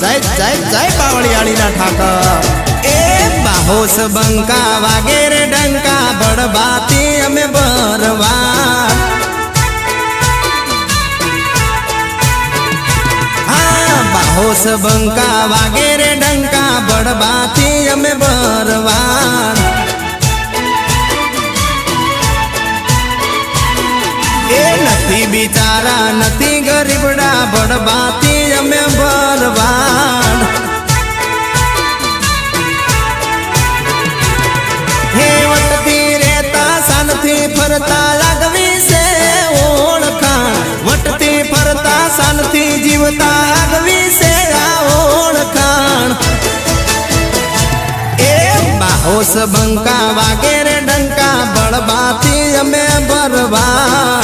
જય જય જય બાવળિયાળીના ઠાકર એ બાહોસ બંકા વાગેરે ડંકા બળબાતી અમે બરવા હા બાહોસ બંકા વાગેરે ડંકા બળબાતી અમે બરવા એ નથી બિચારા નથી જીવતા આગવી એ બાહોસ બંકા વાગેરે ડંકા બળબાથી અમે બરવાડ